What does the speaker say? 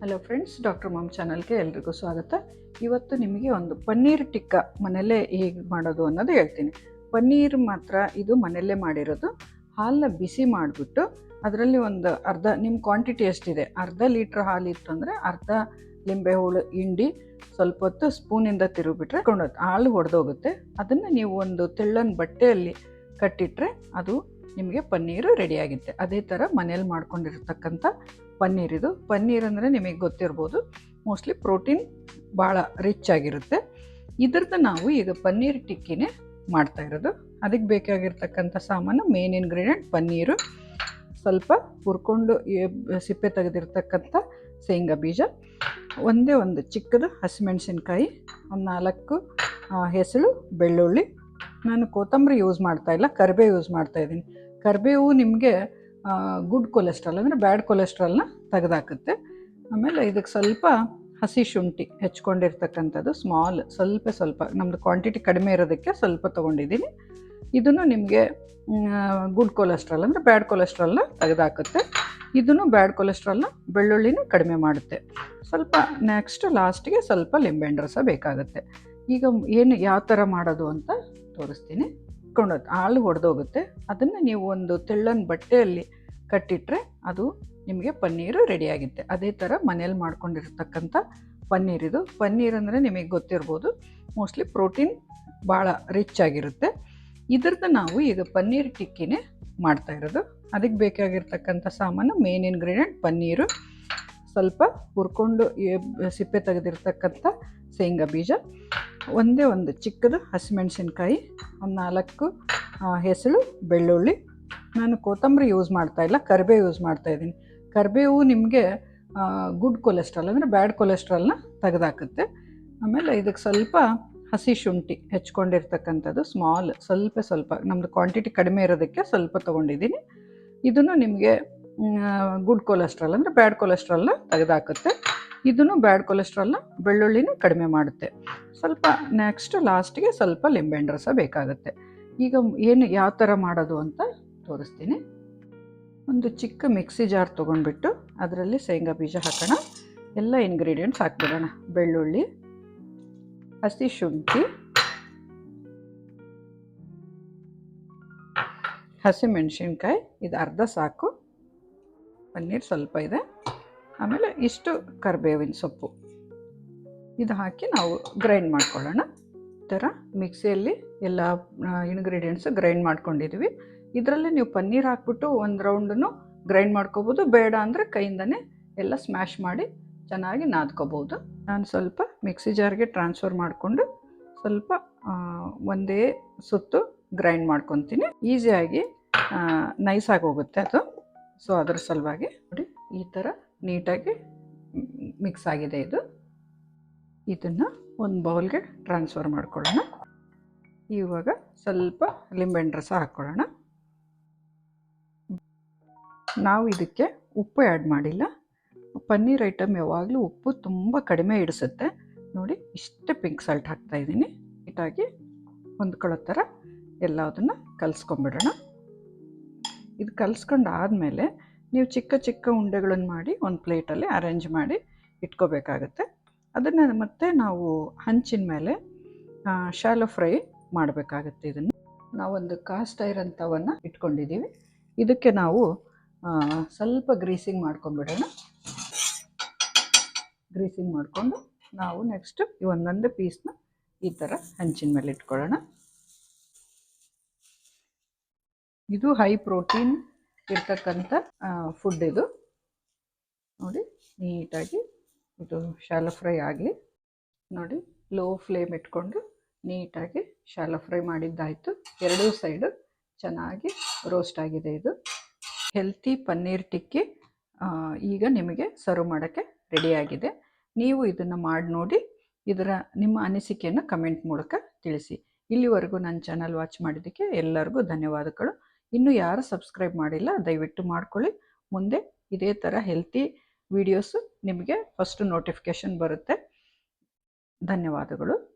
Hello friends doctor ma'am ಚಾನಲ್ಗೆ ಎಲ್ರಿಗೂ ಸ್ವಾಗತ. ಇವತ್ತು ನಿಮಗೆ ಒಂದು ಪನ್ನೀರ್ ಟಿಕ್ಕ ಮನೆಯಲ್ಲೇ ಹೇಗೆ ಮಾಡೋದು ಅನ್ನೋದು ಹೇಳ್ತೀನಿ. ಪನ್ನೀರ್ ಮಾತ್ರ ಇದು ಮನೆಯಲ್ಲೇ ಮಾಡಿರೋದು. ಹಾಲನ್ನ ಬಿಸಿ ಮಾಡಿಬಿಟ್ಟು ಅದರಲ್ಲಿ ಒಂದು ಅರ್ಧ ನಿಮ್ಮ ಕ್ವಾಂಟಿಟಿ ಎಷ್ಟಿದೆ? ಅರ್ಧ ಲೀಟ್ರ್ ಹಾಲು ಇತ್ತು ಅಂದರೆ ಅರ್ಧ ಲಿಂಬೆ ಹುಳು ಹಿಂಡಿ ಸ್ವಲ್ಪ ಹೊತ್ತು ಸ್ಪೂನಿಂದ ತಿರುಗಿಬಿಟ್ರೆ ಕೊಂಡೋದು ಹಾಲು ಹೊಡೆದೋಗುತ್ತೆ ಅದನ್ನು ನೀವು ಒಂದು ತೆಳ್ಳನ ಬಟ್ಟೆಯಲ್ಲಿ ಕಟ್ಟಿಟ್ರೆ ಅದು ನಿಮಗೆ ಪನ್ನೀರು ರೆಡಿಯಾಗುತ್ತೆ ಅದೇ ಥರ ಮನೇಲಿ ಮಾಡ್ಕೊಂಡಿರ್ತಕ್ಕಂಥ ಪನ್ನೀರ್ ಇದು. ಪನ್ನೀರ್ ಅಂದರೆ ನಿಮಗೆ ಗೊತ್ತಿರ್ಬೋದು ಮೋಸ್ಟ್ಲಿ ಪ್ರೋಟೀನ್ ಭಾಳ ರಿಚ್ ಆಗಿರುತ್ತೆ. ಇದ್ರದ್ದು ನಾವು ಈಗ ಪನ್ನೀರ್ ಟಿಕ್ಕಿನೇ ಮಾಡ್ತಾ ಇರೋದು. ಅದಕ್ಕೆ ಬೇಕಾಗಿರ್ತಕ್ಕಂಥ ಸಾಮಾನು ಮೇನ್ ಇಂಗ್ರೀಡಿಯೆಂಟ್ ಪನ್ನೀರು. ಸ್ವಲ್ಪ ಹುರ್ಕೊಂಡು ಸಿಪ್ಪೆ ತೆಗೆದಿರ್ತಕ್ಕಂಥ ಶೇಂಗಾ ಬೀಜ. ಒಂದೇ ಒಂದು ಚಿಕ್ಕದು ಹಸಿಮೆಣಸಿನ್ಕಾಯಿ, ಒಂದು ನಾಲ್ಕು ಹೆಸರು ಬೆಳ್ಳುಳ್ಳಿ ನಾನು ಕೊತ್ತಂಬರಿ ಯೂಸ್ ಮಾಡ್ತಾ ಇಲ್ಲ ಕರಿಬೇವು ಯೂಸ್ ಮಾಡ್ತಾ ಇದ್ದೀನಿ. ಕರಿಬೇವು ನಿಮಗೆ ಗುಡ್ ಕೊಲೆಸ್ಟ್ರಾಲ್ ಅಂದರೆ ಬ್ಯಾಡ್ ಕೊಲೆಸ್ಟ್ರಾಲ್ನ ತೆಗೆದಾಕುತ್ತೆ. ಆಮೇಲೆ ಇದಕ್ಕೆ ಸ್ವಲ್ಪ ಹಸಿ ಶುಂಠಿ ಹೆಚ್ಕೊಂಡಿರ್ತಕ್ಕಂಥದ್ದು ಸ್ಮಾಲ್ ಸ್ವಲ್ಪ ಸ್ವಲ್ಪ ನಮ್ಮದು ಕ್ವಾಂಟಿಟಿ ಕಡಿಮೆ ಇರೋದಕ್ಕೆ ಸ್ವಲ್ಪ ತೊಗೊಂಡಿದ್ದೀನಿ. ಇದನ್ನು ನಿಮಗೆ ಗುಡ್ ಕೊಲೆಸ್ಟ್ರಾಲ್ ಅಂದರೆ ಬ್ಯಾಡ್ ಕೊಲೆಸ್ಟ್ರಾಲ್ನ ತೆಗೆದಾಕುತ್ತೆ. ಇದನ್ನು ಬ್ಯಾಡ್ ಕೊಲೆಸ್ಟ್ರಾಲ್ನ ಬೆಳ್ಳುಳ್ಳಿನ ಕಡಿಮೆ ಮಾಡುತ್ತೆ. ಸ್ವಲ್ಪ ನೆಕ್ಸ್ಟ್ ಲಾಸ್ಟಿಗೆ ಸ್ವಲ್ಪ ಲಿಂಬೆಹಣ್ಣು ರಸ ಬೇಕಾಗುತ್ತೆ. ಈಗ ಏನು, ಯಾವ ಥರ ಮಾಡೋದು ಅಂತ ತೋರಿಸ್ತೀನಿ. ಕೊಂಡೋದು ಹಾಲು ಹೊಡೆದೋಗುತ್ತೆ ಅದನ್ನು ನೀವು ಒಂದು ತೆಳ್ಳನ ಬಟ್ಟೆಯಲ್ಲಿ ಕಟ್ಟಿಟ್ರೆ ಅದು ನಿಮಗೆ ಪನ್ನೀರು ರೆಡಿಯಾಗುತ್ತೆ ಅದೇ ಥರ ಮನೇಲಿ ಮಾಡ್ಕೊಂಡಿರ್ತಕ್ಕಂಥ ಪನ್ನೀರ್ ಇದು. ಪನ್ನೀರ್ ಅಂದರೆ ನಿಮಗೆ ಗೊತ್ತಿರ್ಬೋದು ಮೋಸ್ಟ್ಲಿ ಪ್ರೋಟೀನ್ ಭಾಳ ರಿಚ್ ಆಗಿರುತ್ತೆ. ಇದ್ರದ್ದು ನಾವು ಈಗ ಪನ್ನೀರ್ ಟಿಕ್ಕಿನೇ ಮಾಡ್ತಾ ಇರೋದು. ಅದಕ್ಕೆ ಬೇಕಾಗಿರ್ತಕ್ಕಂಥ ಸಾಮಾನು ಮೇನ್ ಇಂಗ್ರೀಡಿಯೆಂಟ್ ಪನ್ನೀರು. ಸ್ವಲ್ಪ ಹುರ್ಕೊಂಡು ಸಿಪ್ಪೆ ತೆಗೆದಿರ್ತಕ್ಕಂಥ ಶೇಂಗಾ ಬೀಜ. ಒಂದೇ ಒಂದು ಚಿಕ್ಕದು ಹಸಿಮೆಣಸಿನ್ಕಾಯಿ ಒಂದು ನಾಲ್ಕು ಆ, ಹೆಸಳು ಬೆಳ್ಳುಳ್ಳಿ. ನಾನು ಕೊತ್ತಂಬರಿ ಯೂಸ್ ಮಾಡ್ತಾ ಇಲ್ಲ ಕರಿಬೇವು ಯೂಸ್ ಮಾಡ್ತಾ ಇದ್ದೀನಿ. ಕರಿಬೇವು ನಿಮಗೆ ಗುಡ್ ಕೊಲೆಸ್ಟ್ರಾಲ್ ಅಂದರೆ ಬ್ಯಾಡ್ ಕೊಲೆಸ್ಟ್ರಾಲ್ನ ತೆಗೆದಾಕುತ್ತೆ. ಆಮೇಲೆ ಇದಕ್ಕೆ ಸ್ವಲ್ಪ ಹಸಿ ಶುಂಠಿ ಹೆಚ್ಕೊಂಡಿರ್ತಕ್ಕಂಥದ್ದು ಸ್ಮಾಲ್ ಸ್ವಲ್ಪ ಸ್ವಲ್ಪ. ನಮ್ಮದು ಕ್ವಾಂಟಿಟಿ ಕಡಿಮೆ ಇರೋದಕ್ಕೆ ಸ್ವಲ್ಪ ತೊಗೊಂಡಿದ್ದೀನಿ. ಇದನ್ನು ನಿಮಗೆ ಗುಡ್ ಕೊಲೆಸ್ಟ್ರಾಲ್ ಅಂದರೆ ಬ್ಯಾಡ್ ಕೊಲೆಸ್ಟ್ರಾಲ್ನ ತೆಗೆದಾಕುತ್ತೆ. ಇದನ್ನು ಬ್ಯಾಡ್ ಕೊಲೆಸ್ಟ್ರಾಲ್ನ ಬೆಳ್ಳುಳ್ಳಿನ ಕಡಿಮೆ ಮಾಡುತ್ತೆ. ಸ್ವಲ್ಪ ನೆಕ್ಸ್ಟ್ ಲಾಸ್ಟಿಗೆ ಸ್ವಲ್ಪ ಲಿಂಬೆಹಣ್ಣು ರಸ ಬೇಕಾಗುತ್ತೆ. ಈಗ ಏನು, ಯಾವ ಥರ ಮಾಡೋದು ಅಂತ ತೋರಿಸ್ತೀನಿ. ಒಂದು ಚಿಕ್ಕ ಮಿಕ್ಸಿ ಜಾರ್ ತೊಗೊಂಡ್ಬಿಟ್ಟು ಅದರಲ್ಲಿ ಶೇಂಗಾ ಬೀಜ ಹಾಕೋಣ. ಎಲ್ಲ ಇಂಗ್ರೀಡಿಯೆಂಟ್ಸ್ ಹಾಕ್ಬಿಡೋಣ. ಬೆಳ್ಳುಳ್ಳಿ, ಹಸಿ ಶುಂಠಿ ಹಸಿಮೆಣಸಿನ್ಕಾಯಿ ಇದು ಅರ್ಧ ಸಾಕು. ಪನ್ನೀರ್ ಸ್ವಲ್ಪ ಇದೆ. ಆಮೇಲೆ ಇಷ್ಟು ಕರಿಬೇವಿನ ಸೊಪ್ಪು. ಇದು ಹಾಕಿ ನಾವು ಗ್ರೈಂಡ್ ಮಾಡ್ಕೊಳ್ಳೋಣ. ಈ ಥರ ಮಿಕ್ಸಿಯಲ್ಲಿ ಎಲ್ಲ ಇಂಗ್ರೀಡಿಯೆಂಟ್ಸು ಗ್ರೈಂಡ್ ಮಾಡ್ಕೊಂಡಿದ್ದೀವಿ. ಇದರಲ್ಲಿ ನೀವು ಪನ್ನೀರ್ ಹಾಕ್ಬಿಟ್ಟು ಒಂದು ರೌಂಡನ್ನು ಗ್ರೈಂಡ್ ಮಾಡ್ಕೋಬೋದು. ಬೇಡ ಅಂದರೆ ಕೈಯಿಂದನೇ ಎಲ್ಲ ಸ್ಮ್ಯಾಶ್ ಮಾಡಿ ಚೆನ್ನಾಗಿ ನಾದ್ಕೋಬೋದು. ನಾನು ಸ್ವಲ್ಪ ಮಿಕ್ಸಿ ಜಾರ್ಗೆ ಟ್ರಾನ್ಸ್ಫರ್ ಮಾಡಿಕೊಂಡು ಸ್ವಲ್ಪ ಒಂದೇ ಸುತ್ತು ಗ್ರೈಂಡ್ ಮಾಡ್ಕೊತೀನಿ. ಈಸಿಯಾಗಿ ನೈಸಾಗಿ ಹೋಗುತ್ತೆ ಅದು. ಸೊ ಅದರ ಸಲುವಾಗಿ ನೋಡಿ, ಈ ಥರ ನೀಟಾಗಿ ಮಿಕ್ಸ್ ಆಗಿದೆ ಇದು. ಇದನ್ನು ಒಂದು ಬೌಲ್ಗೆ ಟ್ರಾನ್ಸ್ಫರ್ ಮಾಡ್ಕೊಳ್ಳೋಣ. ಇವಾಗ ಸ್ವಲ್ಪ ಲಿಂಬೆಹಣ್ಣು ರಸ ಹಾಕ್ಕೊಳ್ಳೋಣ. ನಾವು ಇದಕ್ಕೆ ಉಪ್ಪು ಆ್ಯಡ್ ಮಾಡಿಲ್ಲ. ಪನ್ನೀರ್ ಐಟಮ್ ಯಾವಾಗಲೂ ಉಪ್ಪು ತುಂಬ ಕಡಿಮೆ ಇಡಿಸುತ್ತೆ. ನೋಡಿ, ಇಷ್ಟೇ ಪಿಂಕ್ ಸಾಲ್ಟ್ ಹಾಕ್ತಾ ಇದ್ದೀನಿ. ನೀಟಾಗಿ ಹೊಂದ್ಕೊಳ್ಳೋ ಥರ ಎಲ್ಲದನ್ನು ಕಲಿಸ್ಕೊಂಬಿಡೋಣ. ಇದು ಕಲಿಸ್ಕೊಂಡು ಆದಮೇಲೆ ನೀವು ಚಿಕ್ಕ ಚಿಕ್ಕ ಉಂಡೆಗಳನ್ನು ಮಾಡಿ ಒಂದು ಪ್ಲೇಟಲ್ಲಿ ಅರೇಂಜ್ ಮಾಡಿ ಇಟ್ಕೋಬೇಕಾಗತ್ತೆ. ಅದನ್ನು ಮತ್ತೆ ನಾವು ಹಂಚಿನ ಮೇಲೆ ಶಾಲೋ ಫ್ರೈ ಮಾಡಬೇಕಾಗತ್ತೆ ಇದನ್ನು. ನಾವೊಂದು ಕಾಸ್ಟ್ ಐರನ್ ತವನ್ನ ಇಟ್ಕೊಂಡಿದ್ದೀವಿ ಇದಕ್ಕೆ ನಾವು ಸ್ವಲ್ಪ ಗ್ರೀಸಿಂಗ್ ಮಾಡ್ಕೊಂಡ್ಬಿಡೋಣ. ಗ್ರೀಸಿಂಗ್ ಮಾಡಿಕೊಂಡು ನಾವು ನೆಕ್ಸ್ಟ್ ಈ ಒಂದೊಂದು ಪೀಸ್ನ ಈ ಥರ ಹಂಚಿನ ಮೇಲೆ ಇಟ್ಕೊಳ್ಳೋಣ. ಇದು ಹೈ ಪ್ರೋಟೀನ್ ಇರ್ತಕ್ಕಂಥ ಫುಡ್ ಇದು. ನೋಡಿ, ನೀಟಾಗಿ ಇದು ಶಾಲ ಫ್ರೈ ಆಗಲಿ. ನೋಡಿ ಲೋ ಫ್ಲೇಮ್ ಇಟ್ಕೊಂಡು ನೀಟಾಗಿ ಶಾಲ ಫ್ರೈ ಮಾಡಿದ್ದಾಯಿತು. ಎರಡೂ ಸೈಡು ಚೆನ್ನಾಗಿ ರೋಸ್ಟ್ ಆಗಿದೆ ಇದು. ಹೆಲ್ತಿ ಪನ್ನೀರ್ ಟಿಕ್ಕಿ ಈಗ ನಿಮಗೆ ಸರ್ವ್ ಮಾಡೋಕ್ಕೆ ರೆಡಿಯಾಗಿದೆ ನೀವು ಇದನ್ನು ಮಾಡಿ ನೋಡಿ, ಇದರ ನಿಮ್ಮ ಅನಿಸಿಕೆಯನ್ನು ಕಮೆಂಟ್ ಮೂಲಕ ತಿಳಿಸಿ. ಇಲ್ಲಿವರೆಗೂ ನನ್ನ ಚಾನಲ್ ವಾಚ್ ಮಾಡಿದ್ದಕ್ಕೆ ಎಲ್ಲರಿಗೂ ಧನ್ಯವಾದಗಳು. ಇನ್ನು ಯಾರು ಸಬ್ಸ್ಕ್ರೈಬ್ ಮಾಡಿಲ್ಲ, ದಯವಿಟ್ಟು ಮಾಡ್ಕೊಳ್ಳಿ. ಮುಂದೆ ಇದೇ ಥರ ಹೆಲ್ತಿ ವಿಡಿಯೋಸು ನಿಮಗೆ ಫಸ್ಟು ನೋಟಿಫಿಕೇಷನ್ ಬರುತ್ತೆ. ಧನ್ಯವಾದಗಳು.